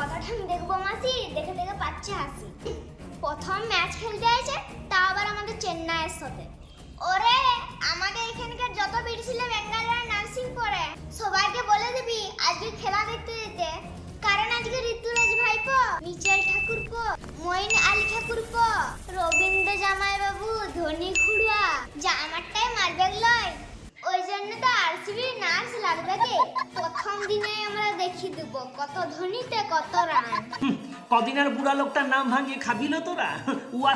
কতটা আমি দেখব মাসি, দেখে দেখে পাচ্ছে হাসি। প্রথম ম্যাচ খেলতে আছে তা আবার আমাদের চেন্নাইয়ের সাথে। ওরে, আমাদের এখানকার যত বীর ছিল নার্সিং পড়ে সবাইকে বলে দিবি, আজকে খেলা দেখতে যেতে। কারণ আজকে ঋতুরাজ ভাইপো, মিচেল ঠাকুরপো, মঈন আলী ঠাকুরপো, রবীন্দ্র জামাই বাবু ধনী খুড়ুয়া জামারটাই মারবে লয়। ওই জন্য তো আরসিবি নার্স লাগবে কে প্রথম দিনে আমরা দেখিয়ে দেব কত ধনীতে কত রান। কদিনের বুড়া লোকটার নাম ভাঙিয়ে খাবিল তোরা?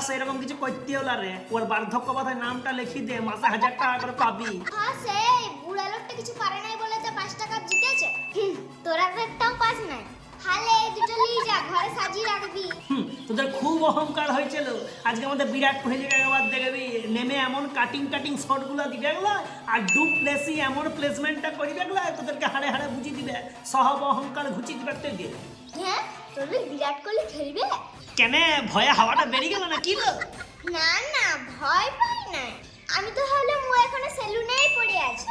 সেরকম কিছু করতে হলা রে। ওর বার্ধক্য নামটা লিখি দে মাসে হাজার টাকা করে পাবি। হ্যাঁ সেই বুড়া লোকটা কিছু পারে নাই বলে তো পাঁচ টাকা জিতেছে। তোরা তো একটাও পাস নাই। হালে দুটো নিয়ে যা ঘরে সাজিয়ে রাখবি। তোদের খুব অহংকার হয়েছিল। আজকে আমাদের বিরাট কোহলিকে একবার দেখবি। এমন কাটিং কাটিং শটগুলো দিবে গেলো আর ডু প্লেসি এমন প্লেসমেন্টটা করিবে গেলো তোদেরকে হাড়ে হাড়ে বুঝিয়ে দিবে সহব অহংকার ঘুচিয়ে দিবে তোকে হ্যাঁ? তোদের বিরাট কোহলি খেলবে? কেন ভয়ে হাওয়াটা বেরিয়ে গেল না কি লো না না ভয় পাই না। আমি তো ভাবলাম ও এখানে সেলুনেই পড়ে আছে।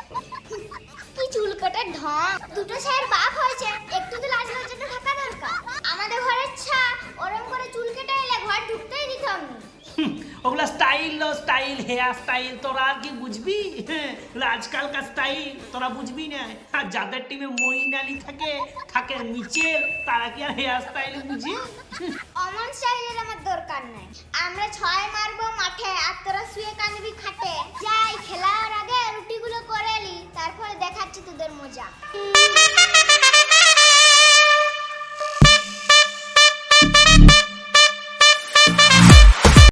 কি চুল কাটার ঢং। দুটো স্যার বাপ হয়েছে একটু তো লাজ লজ্জাটা থাকা দরকার আমাদের ঘরের ছা ওরম করে চুল কেটে এলে ঘর ঢুকতেই দিতাম না হুম, ওগুলা স্টাইল স্টাইল হেয়ার স্টাইল তোরা আর কি বুঝবি ওগুলো আজকালকার স্টাইল তোরা বুঝবি না আর যাদের টিমে মইন আলী থাকে থাকে মিচেল তারা কি আর হেয়ার স্টাইল বুঝি আমার